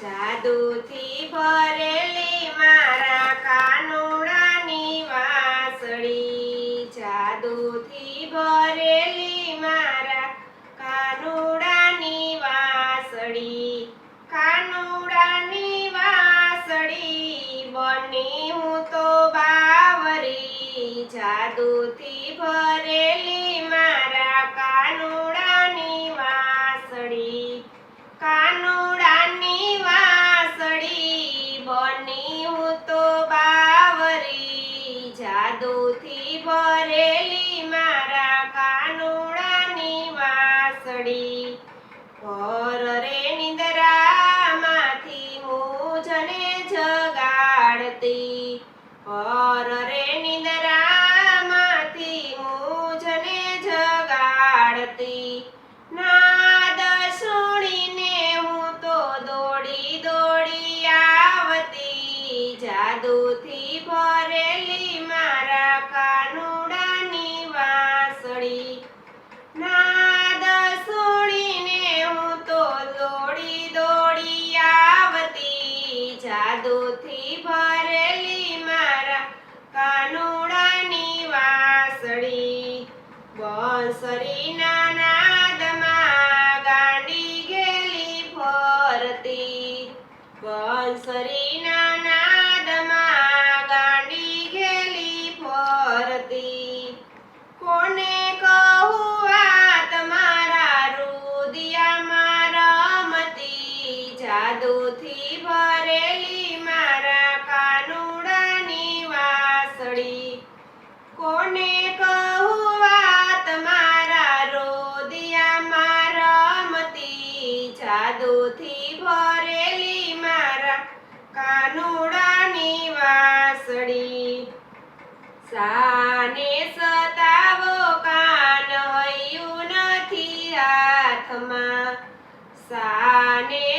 જાદુથી ભરેલી મારા કાનુડાની વાસળી. જાદુથી ભરેલી મારા કાનુડાની વાસળી. કાનુડાની વાસળી બની હું તો બાવરી. જાદુથી વાસળી પર રે નિંદરામાંથી મોજને જગાડતી. પર રે નિંદરામાંથી મોજને જગાડતી. નાદ સુણીને હું તો દોડી દોડી આવતી. જાદુથી બંસરીના નાદમાં ગાંડી ગેલી ફરતી બંસરીના નાદમાં ગાંડી ગેલી ફરતી કોને કહું આ તમારા રુદિયામાં રમતી જાદુથી? સાને સતાવો કાન હૈયું નથી હાથમાં. સાને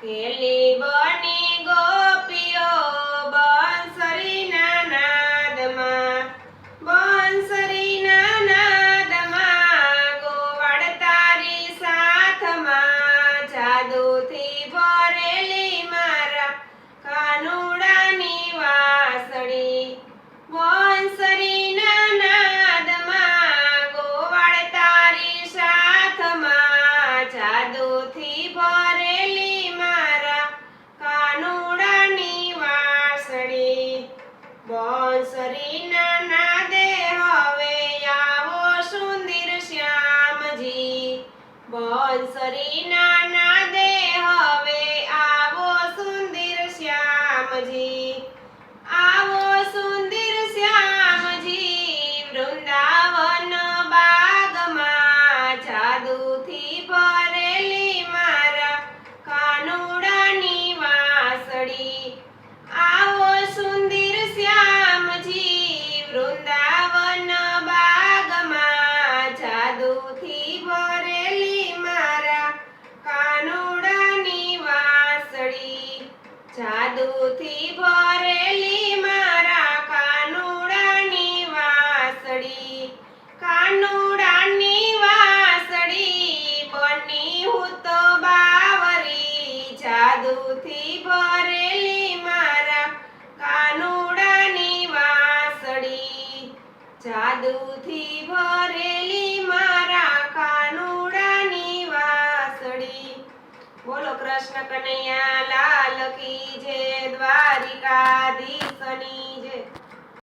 ખેલી બની ગોપીઓ બંસરીના નાદમાં બંસરીના નાદમાં ગોવાળ તારી સાથમાં, જાદુથી ભરેલી મારા કાનુડાની વાસળી. બંસરીના નાદમાં ગોવાળ તારી સાથમાં, જાદુથી ભરેલી બંસરીના દે, હવે આવો સુંદર શ્યામજી. આવો સુંદર શ્યામજી, વૃંદાવન બાગમાં જાદુથી ભરેલી મારા કાનુડાની વાસળી. આવો સુંદર શ્યામજી, વૃંદાવન બાગમાં જાદુથી ભરેલી મધુથી ભરેલી મારા કાનુડાની વાસડી કાનુડાની વાસડી બની હું તો બાવરી. જાદુથી ભરેલી મારા કાનુડાની વાસડી જાદુથી ભરેલી મારા કાનુડાની વાસડી બોલો કૃષ્ણ કનૈયા લા લાલ જે દ્વારિકા દ્વારિકાધીશની